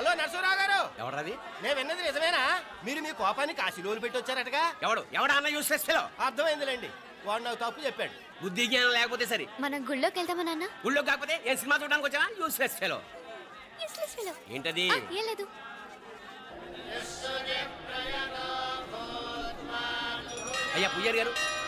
Hello Narasarao గారు. ఎవడది నేను విన్నది నిజమేనా? మీరు మీ కోపాన్ని కాశీలోలు పెట్టి వచ్చారటగా? ఎవడు? ఎవడా అన్న యూస్లెస్ ఫెలో అర్థమైందిలేండి. వాడు నాకు తప్పు చెప్పాడు. బుద్ధి జ్ఞానం లేకపోతే సరే. మనం గుళ్ళోకి వెళ్దామా నాన్న? ఊళ్ళో కాకపోతే ఏం సినిమా చూడడానికి వచ్చావా? Useless fellow Useless fellow. ఏంటది? ఏం లేదు. అయ్యా పుయ్యర్ గారు.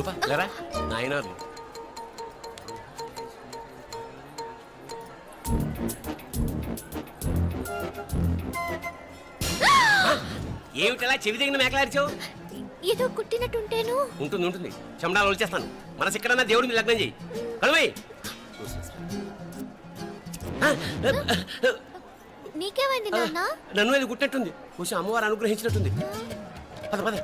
రూపా లేరా? నాయనారు ఏమిటలా చెవి దగ్గర మేకలారిచావు ఏదో కుట్టినట్టుంటేను. ఉంటుంది ఉంటుంది. చెమడాలు వచ్చేస్తాను మనసు ఎక్కడన్నా దేవుడి మీద లగ్నం చేయి కడుమై! నీకేమైంది నాన్న? నన్ను అది గుట్టినట్టుంది కొంచెం అమ్మవారు అనుగ్రహించినట్టుంది. పద పద.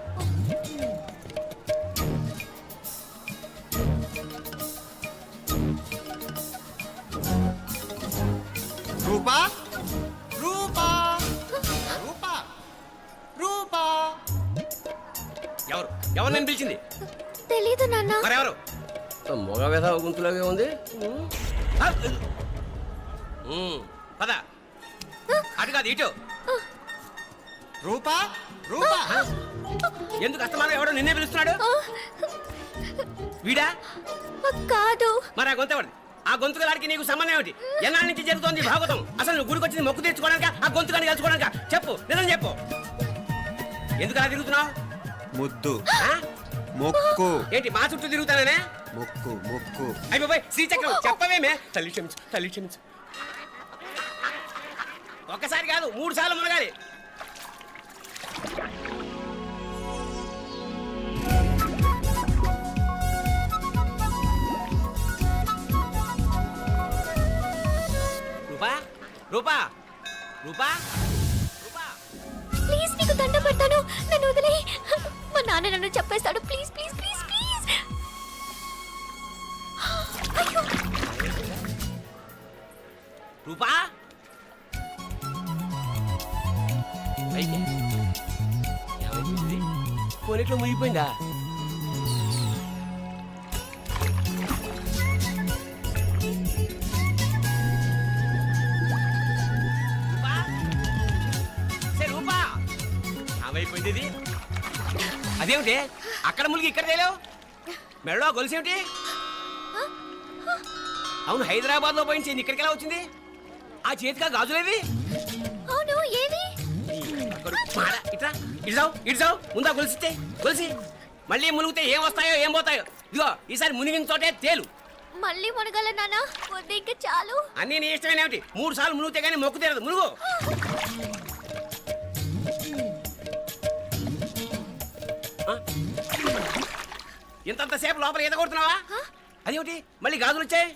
ఎవరు? ఎవరు నేను పిలిచింది? తెలీదు నాన్న. మరెవరు? మొగ వ్యధ గుంతులాగే ఉంది. ఉమ్, పద. అటు కాదు ఇటు. రూపా? రూపా? ఎందుకు అస్తమానం ఎవడో నిన్నే పిలుస్తున్నాడు? వీడా? కాదు. మరి ఆ గొంతు ఎవరిది? ఆ గొంతు గలాడికి నీకు సంబంధం ఏమిటి? ఎన్నాళ్ళ నుంచి జరుగుతోంది ఈ భాగవతం? అసలు నువ్వు గుడికి వచ్చింది మొక్కు తీర్చుకోవడానిక? ఆ గొంతు కానీ కలుసుకోవడానిక? చెప్పు నిజం చెప్పు. ఎందుకు అలా తిరుగుతున్నావు? ముద్దు? మొక్కు. ఏంటి మా చుట్టూ తిరుగుతానే మొక్కు మొక్కు. అయిపోయి శ్రీచక్రం చెప్పవేమే? తల్లి క్షమించు తల్లి క్షమించు. ఒక్కసారి కాదు మూడు సార్లు మునగాలి. రూపా రూపా రూపా రూపా. ప్లీజ్ నీకు దండం పెడతాను. నన్ను వదిలే నాన్న నన్ను చెప్పేస్తాడు ప్లీజ్ ప్లీజ్ ప్లీజ్ ప్లీజ్ అయ్యో. రూపా? అయితే ముగిపోయిందా రూపా? సే, ఏమైపోయింది అదేమిటి? అక్కడ మునిగి ఇక్కడ తేలేవు? మెడలో గొలుసేమిటి? అవును హైదరాబాద్లో పోయించింది ఇక్కడికి ఎలా వచ్చింది? ఆ చేతిగా గాజులేవి? అవును ఏవి? ఇట్రా ఇడ్సావు ఇడ్సావు ముందా గొలిసితే గొలిసి. మళ్ళీ మునిగితే ఏం వస్తాయో ఏం పోతాయో? ఇదిగో ఈసారి మునిగిన చోటే తేలు. మళ్ళీ మునగల నాన్న వద్దు ఇంకా చాలు. అన్నీ నీ ఇష్టమేనేమిటి? మూడు సార్లు మునిగితే కానీ మొక్కు తీరదు. మునుగు. ఇంతంతసేపు లోపల ఈత కొడుతున్నావా? అదేమిటి? మళ్ళీ గాజులు వచ్చాయి?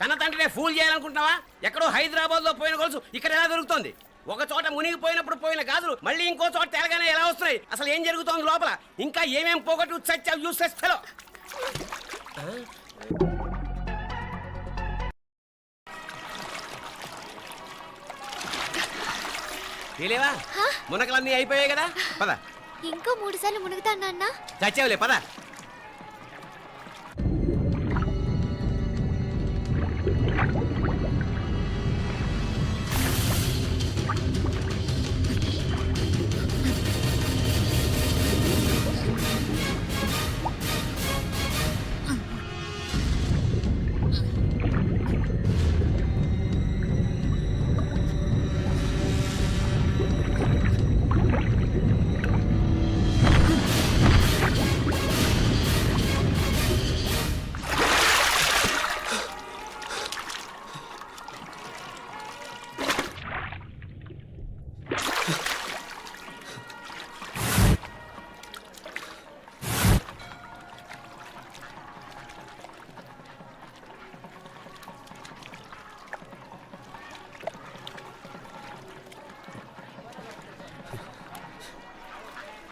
కన్న తండ్రినే ఫూల్ చేయాలనుకుంటున్నావా? ఎక్కడో హైదరాబాద్లో పోయిన గొలుసు ఇక్కడ ఎలా దొరుకుతుంది? ఒక చోట మునిగిపోయినప్పుడు పోయిన గాజులు మళ్ళీ ఇంకో చోట తేలగానే ఎలా వస్తున్నాయి? అసలు ఏం జరుగుతోంది లోపల? ఇంకా ఏమేం పోగొట్టు సత్య యూస్లెస్ ఫెలో తెలియవా మునకలన్నీ అయిపోయాయి కదా? పద. ఇంకో మూడు సార్లు మునుగుతాను నాన్న చచ్చావులే పద.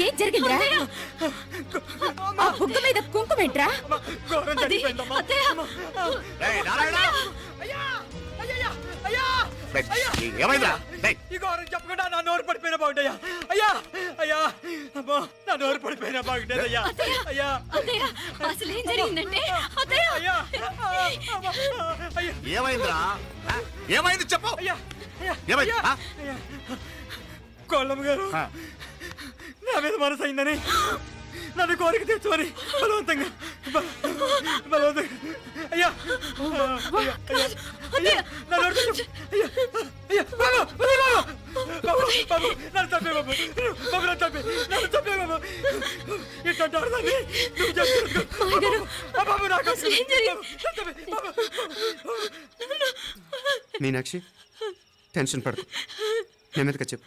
ఏం జరిగిందిరా ఆ బుగ్గ మీద ఈ ఘోరం చెప్పకుండా నా నోరు పడిపోయినా బాగుంటాయా అయ్యా! అయ్యా! అమ్మో నా నోరు పడిపోయినా బాగుండేది అయ్యా! అయ్యా అసలు ఏం జరిగిందంటే? ఏమైందిరా? ఏమైంది చెప్పు! అయ్యా! ఏమైంది? కోళ్ళమ్మ గారు. నా మీద మనసు అయిందని నన్ను కోరిక తెచ్చుకొని బలవంతంగా బల- బలవంతంగా అయ్యా నన్ను చంపే బాబు. బాబు, నన్ను చంపే, నన్ను చంపే బాబు. ఇట్లాంటి ఆడదాన్ని నువ్వు. ఆ బాబు, నాకు. మీనాక్షి టెన్షన్ పడకు నెమ్మదిగా చెప్పు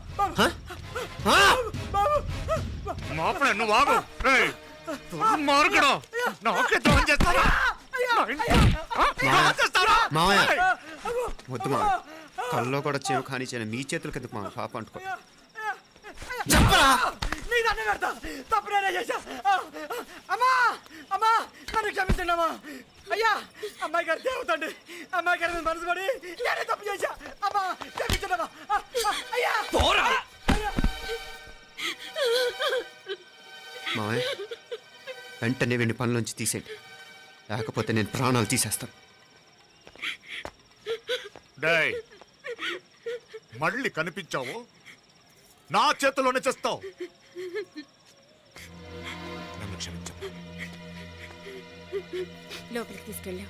నువ్వు ఆగు రేయ్, దుర్మార్గుడు. నాకే ద్రోహం చేస్తారా? మావయ్య. వద్దు మా కల్లో కూడా చేవు కానీ చేయను మీ చేతులకి ఎందుకు మా పాప అంటుకో. నీ దండం పెడతా తప్పు నేనే చేశా. ఆ, అమ్మా అమ్మా నన్ను క్షమించండి అమ్మా అయ్యా అమ్మాయి గారు దేవతండి. అమ్మాయి గారి మనసు పడి నేనే తప్పు చేశా. అమ్మా క్షమించండి అమ్మా అయ్యా. మావయ్య వెంటనే వీడిని పనిలోంచి తీసేయండి. లేకపోతే నేను ప్రాణాలు తీసేస్తాను. డేయ్, మళ్ళీ కనిపించావు? నా చేతిలోనే చేస్తావు? నన్ను క్షమించమ్మా. లోపలికి తీసుకెళ్ళాం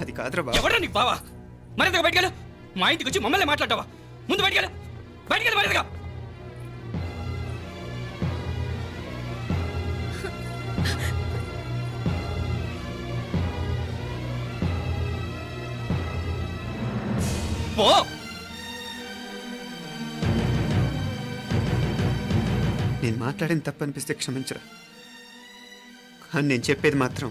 అది కాదురా బాబు ఎవరా నీకు బావా? మరింతగా బయటకెళ్ళు మా ఇంటికి వచ్చి మమ్మల్ని మాట్లాడతావా? ముందు బయటకెళ్ళు బయటకెళ్ళు మరింతగా. పో. నేను మాట్లాడిన తప్పు అనిపిస్తే క్షమించరా. కానీ నేను చెప్పేది మాత్రం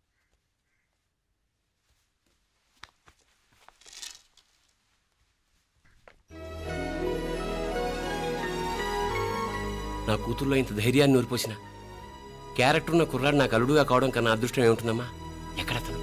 నా కూతుర్లో ఇంత ధైర్యాన్ని నూరిపోసిన క్యారెక్టర్ ఉన్న కుర్రాడు నాకు అల్లుడుగా కావడం కన్నా అదృష్టం ఏముంటుందమ్మా? ఎక్కడతను